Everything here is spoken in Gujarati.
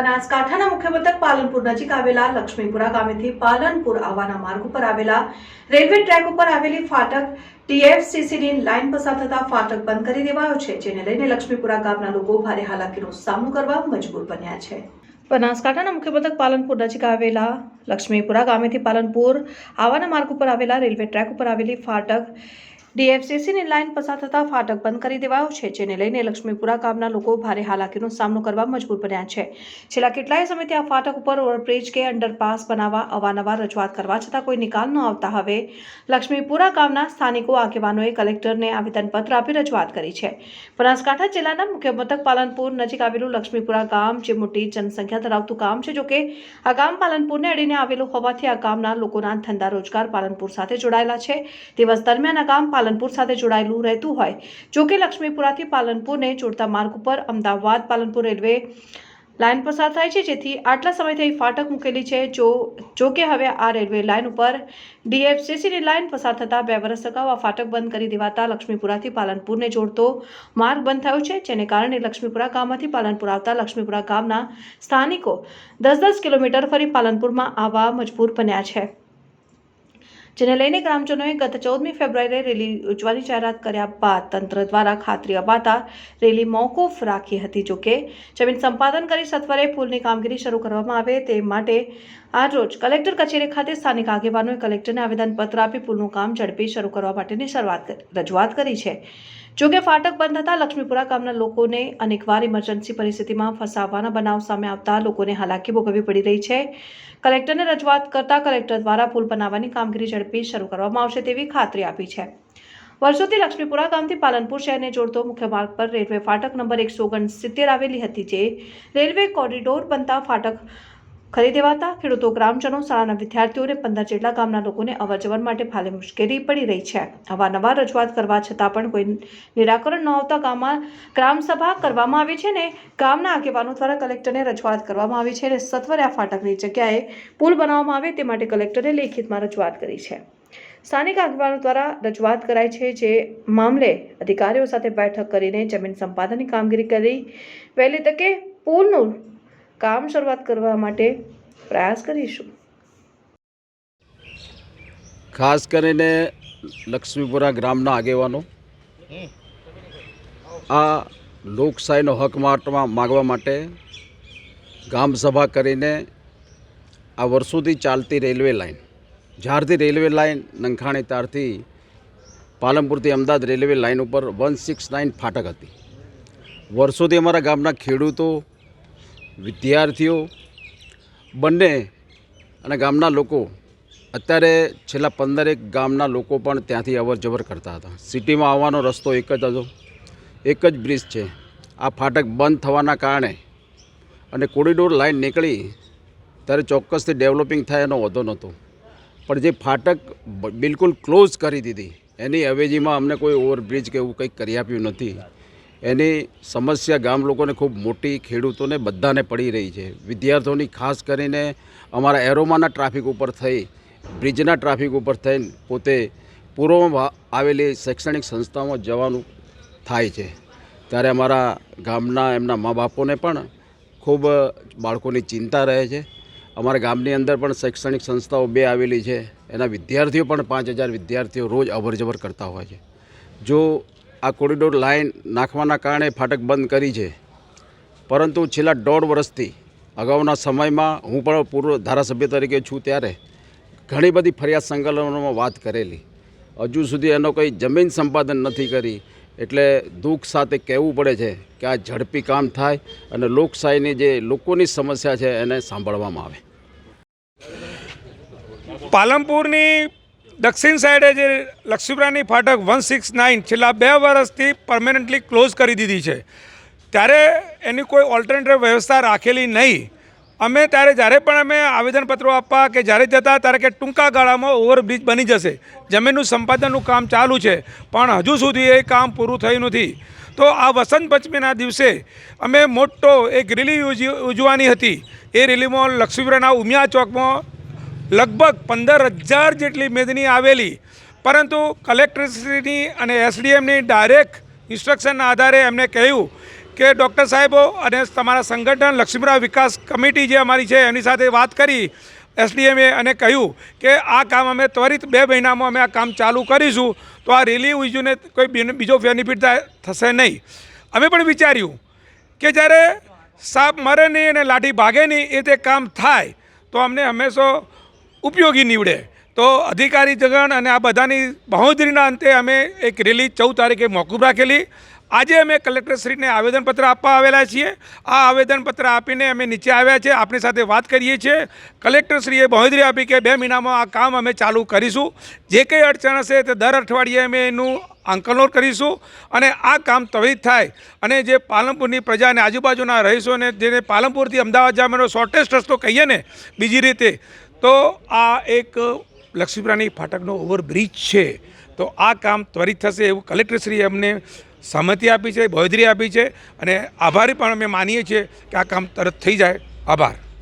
બનાસકાંઠાના મુખ્ય મથક પાલનપુર નજીક આવેલા લક્ષ્મીપુરા ગામેથી પાલનપુર આવવાના માર્ગ ઉપર આવેલા રેલવે ટ્રેક ઉપર આવેલી ફાટક ટીએફસીસીની લાઇન પસાર થતા ફાટક બંધ કરી દેવાયો છે, જેને લઈને લક્ષ્મીપુરા ગામના લોકો ભારે હાલાકીનો સામનો કરવા મજબૂર બન્યા છે. બનાસકાંઠાના મુખ્ય મથક પાલનપુર નજીક આવેલા લક્ષ્મીપુરા ગામેથી પાલનપુર આવવાના માર્ગ ઉપર આવેલા રેલવે ટ્રેક ઉપર આવેલી ફાટક ડીએફસીસીની લાઇન પસાર થતા ફાટક બંધ કરી દેવાયો છે, જેને લઈને લક્ષ્મીપુરા ગામના લોકો ભારે હાલાકીનો સામનો કરવા મજબૂર બન્યા છે. છેલ્લા કેટલાય સમયથી આ ફાટક ઉપર ઓવરબ્રિજ કે અંડરપાસ બનાવવા અવારનવાર રજૂઆત કરવા છતાં કોઈ નિકાલ ન આવતા હવે લક્ષ્મીપુરા ગામના સ્થાનિકો આગેવાનોએ કલેક્ટરને આવેદનપત્ર આપી રજૂઆત કરી છે. બનાસકાંઠા જિલ્લાના મુખ્ય મથક પાલનપુર નજીક આવેલું લક્ષ્મીપુરા ગામ જે મોટી જનસંખ્યા ધરાવતું ગામ છે, જોકે આ ગામ પાલનપુરને અડીને આવેલું હોવાથી આ ગામના લોકોના ધંધા રોજગાર પાલનપુર સાથે જોડાયેલા છે. દિવસ દરમિયાન આ ગામ પાલનપુર સાથે જોડાયેલું રહેતું હોય. જોકે લક્ષ્મીપુરાથી પાલનપુરને જોડતા માર્ગ ઉપર અમદાવાદ પાલનપુર રેલવે લાઇન પસાર થાય છે. જેથી આટલા સમયથી ફાટક મૂકેલી છે. જો જો કે હવે આ રેલવે લાઇન ઉપર ડીએફસીસીની લાઇન પસાર થતાં બે વર્ષ અગાઉ આ ફાટક બંધ કરી દેવાતા લક્ષ્મીપુરાથી પાલનપુરને જોડતો માર્ગ બંધ થયો છે. જેને કારણે લક્ષ્મીપુરા ગામમાંથી પાલનપુર આવતા લક્ષ્મીપુરા ગામના સ્થાનિકો દસ દસ કિલોમીટર ફરી પાલનપુરમાં આવવા મજબૂર બન્યા છે. જેને લઈને ગ્રામજનોએ ગત ચૌદમી ફેબ્રુઆરીએ રેલી યોજવાની જાહેરાત કર્યા બાદ તંત્ર દ્વારા ખાતરી અપાતા રેલી મોકૂફ રાખી હતી. જોકે જમીન સંપાદન કરી સત્વરે પુલની કામગીરી શરૂ કરવામાં આવે તે માટે આજરોજ કલેક્ટર કચેરી ખાતે સ્થાનિક આગેવાનોએ કલેક્ટરને આવેદનપત્ર આપી પુલનું કામ ઝડપી શરૂ કરવા માટેની શરૂઆત રજૂઆત કરી છે. જોકે ફાટક બંધ થતાં લક્ષ્મીપુરા ગામના લોકોને અનેકવાર ઇમરજન્સી પરિસ્થિતિમાં ફસાવવાના બનાવ સામે આવતા લોકોને હાલાકી ભોગવવી પડી રહી છે. કલેક્ટરને રજૂઆત કરતા કલેક્ટર દ્વારા પુલ બનાવવાની કામગીરી ઝડપી શરૂ કરવામાં આવશે તેવી ખાતરી આપી છે. વર્ષોથી લક્ષ્મીપુરા ગામથી પાલનપુર શહેરને જોડતો મુખ્ય માર્ગ પર રેલવે ફાટક નંબર એકસો ઓગણસિત્તેર આવેલી હતી જે રેલવે કોરિડોર બનતા ફાટક ખરી દેવાતા ખેડૂતો ગ્રામજનો શાળાના વિદ્યાર્થીઓને પંદર જેટલા ગામના લોકોને અવરજવર માટે ભારે મુશ્કેલી પડી રહી છે. અવારનવાર રજૂઆત કરવા છતાં પણ કોઈ નિરાકરણ ન આવતા ગામમાં ગ્રામસભા કરવામાં આવી છે ને ગામના આગેવાનો દ્વારા કલેક્ટરને રજૂઆત કરવામાં આવી છે અને સત્વરે આ ફાટકની જગ્યાએ પુલ બનાવવામાં આવે તે માટે કલેક્ટરે લેખિતમાં રજૂઆત કરી છે. સ્થાનિક આગેવાનો દ્વારા રજૂઆત કરાઈ છે જે મામલે અધિકારીઓ સાથે બેઠક કરીને જમીન સંપાદનની કામગીરી કરી. વહેલી તકે પુલનું કામ શરૂઆત કરવા માટે પ્રયાસ કરીશું. ખાસ કરીને લક્ષ્મીપુરા ગ્રામના આગેવાનો, આ લોકશાહીનો હક માટવા માગવા માટે ગામસભા કરીને આ વર્ષોથી ચાલતી રેલવે લાઇન જ્યારથી રેલવે લાઈન નંખાણી ત્યારથી પાલનપુરથી અમદાવાદ રેલવે લાઇન ઉપર વન સિક્સ નાઇન ફાટક હતી. વર્ષોથી અમારા ગામના ખેડૂતો વિદ્યાર્થીઓ, બંને અને ગામના લોકો અત્યારે છેલ્લા પંદરેક ગામના લોકો પણ ત્યાંથી અવર જવર કરતા હતા. સિટીમાં આવવાનો રસ્તો એક જ હતો. એક જ બ્રિજ છે. આ ફાટક બંધ થવાના કારણે અને કોરિડોર લાઈન નીકળી ત્યારે ચોક્કસથી ડેવલપિંગ થાય એનો વધો નહોતો. પણ જે ફાટક બિલકુલ ક્લોઝ કરી દીધી, એની અવેજીમાં અમને કોઈ ઓવરબ્રિજ કે એવું કંઈક કરી આપ્યું નથી. એની સમસ્યા ગામ લોકોને ખૂબ મોટી, ખેડૂતોને બધાને પડી રહી છે. વિદ્યાર્થીઓની ખાસ કરીને અમારા એરોમાના ટ્રાફિક ઉપર થઈ, બ્રિજના ટ્રાફિક ઉપર થઈને પોતે પૂર્વમાં આવેલી શૈક્ષણિક સંસ્થાઓમાં જવાનું થાય છે. ત્યારે અમારા ગામના એમના મા બાપોને પણ ખૂબ બાળકોની ચિંતા રહે છે. અમારા ગામની અંદર પણ શૈક્ષણિક સંસ્થાઓ બે આવેલી છે. એના વિદ્યાર્થીઓ પણ પાંચ હજાર વિદ્યાર્થીઓ રોજ અવરજવર કરતા હોય છે. જો આ કોરિડોર લાઇન નાખવાના કારણે ફાટક બંધ કરી છે. પરંતુ છેલ્લા દોઢ વર્ષથી અગાઉના સમયમાં હું પણ પૂર્વ ધારાસભ્ય તરીકે છું ત્યારે ઘણી બધી ફરિયાદ સંકલનોમાં વાત કરેલી. હજુ સુધી એનો કંઈ જમીન સંપાદન નથી કરી. એટલે દુઃખ સાથે કહેવું પડે છે કે આ ઝડપી કામ થાય અને લોકશાહીની જે લોકોની સમસ્યા છે એને સાંભળવામાં આવે. પાલનપુરની દક્ષિણ સાઈડે જે લક્ષ્મીપ્રાની ફાટક વન સિક્સ નાઇન છેલ્લા બે વર્ષથી પરમેનન્ટલી ક્લોઝ કરી દીધી છે. ત્યારે એની કોઈ ઓલ્ટરનેટિવ વ્યવસ્થા રાખેલી નહીં. અમે ત્યારે જ્યારે પણ અમે આવેદનપત્રો આપવા કે જ્યારે જતા ત્યારે કે ટૂંકા ગાળામાં ઓવરબ્રિજ બની જશે. જમીનનું સંપાદનનું કામ ચાલુ છે, પણ હજુ સુધી એ કામ પૂરું થયું નથી. તો આ વસંત પંચમીના દિવસે અમે મોટો એક રેલી ઉજવી ઉજવાની હતી. એ રેલીમાં લક્ષ્મીપુરાના ઉમિયા ચોકમાં લગભગ પંદર હજાર જેટલી મેદની આવેલી. પરંતુ કલેક્ટરશ્રીની અને એસડીએમની ડાયરેક્ટ ઇન્સ્ટ્રક્શનના આધારે એમને કહ્યું કે ડૉક્ટર સાહેબો અને તમારા સંગઠન લક્ષ્મીપુરા વિકાસ કમિટી જે અમારી છે એની સાથે વાત કરી એસડીએમએ અને કહ્યું કે આ કામ અમે ત્વરિત બે મહિનામાં અમે આ કામ ચાલુ કરીશું તો આ રિલીવ ઉજવીને કોઈ બીજો બેનિફિટ થશે નહીં. અમે પણ વિચાર્યું કે જ્યારે સાપ મરે નહીં અને લાઠી ભાગે નહીં એ તે કામ થાય તો અમને હંમેશા ઉપયોગી નીવડે. તો અધિકારી જગણ અને આ બધાની બહોદરીના અંતે અમે એક રેલી ચૌદ તારીખે મોકૂફ રાખેલી. આજે અમે કલેક્ટરશ્રીને આવેદનપત્ર આપવા આવેલા છીએ. આ આવેદનપત્ર આપીને અમે નીચે આવ્યા છે. આપણી સાથે વાત કરીએ છીએ. કલેક્ટરશ્રીએ બહોદરી આપી કે બે મહિનામાં આ કામ અમે ચાલુ કરીશું. જે કંઈ અડચણ હશે તે દર અઠવાડિયે અમે એનું આંકલનોર કરીશું અને આ કામ ત્વરિત થાય. અને જે પાલનપુરની પ્રજા અને આજુબાજુના રહીશોને જેને પાલનપુરથી અમદાવાદ જવાનો શોર્ટેસ્ટ રસ્તો કહીએ ને, બીજી રીતે તો આ એક લક્ષ્મીપુરાની ફાટકનો ઓવરબ્રિજ છે. તો આ કામ ત્વરિત થશે એવું કલેક્ટરશ્રીએ અમને સહમતિ આપી છે, બહોદરી આપી છે અને આભારી પણ અમે માનીએ છીએ કે આ કામ તરત થઈ જાય. આભાર.